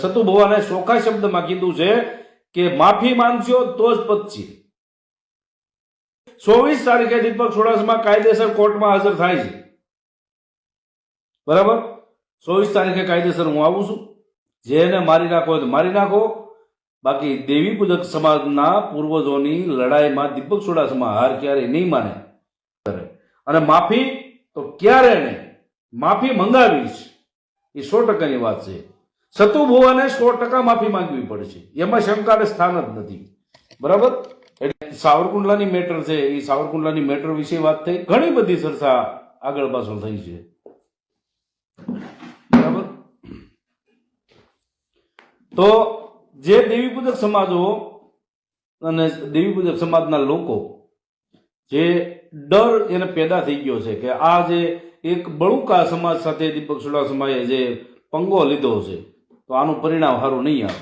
સતુ ભવાને ચોખ્ખા શબ્દમાં કીધું છે કે માફી માંગશો તો જ પતશે. ચોવીસ તારીખે દીપક સોડાસમાં કાયદેસર કોર્ટમાં હાજર થાય છે. બરાબર? ચોવીસ તારીખે કાયદેસર હું આવું છું. જેને મારી નાખો તો મારી નાખો. બાકી દેવી પૂજક સમાજના પૂર્વજોની લડાઈમાં દીપક સોડાસમાં હાર ક્યારેય નહીં માને. અને માફી તો ક્યારે નહીં. માફી મંગાવીશ. એ સો ટકાની વાત છે. સતુ ભુવાને સો ટકા માફી માંગવી પડશે. એમાં શંકાને સ્થાન જ નથી. બરાબર? એટલે સાવરકુંડલાની મેટર છે, એ સાવરકુંડલાની મેટર વિશે વાત થઈ. ઘણી બધી ચર્ચા આગળ પાછળ થઈ છે. બરાબર? તો જે દેવી પૂજક સમાજો અને દેવી પૂજક સમાજના લોકો જે ડર એને પેદા થઈ ગયો છે કે આ જે એક બળુકા સમાજ સાથે દીપક ચુડાસમાએ જે પંગો લીધો છે તો આનું પરિણામ સારું નહીં આવે.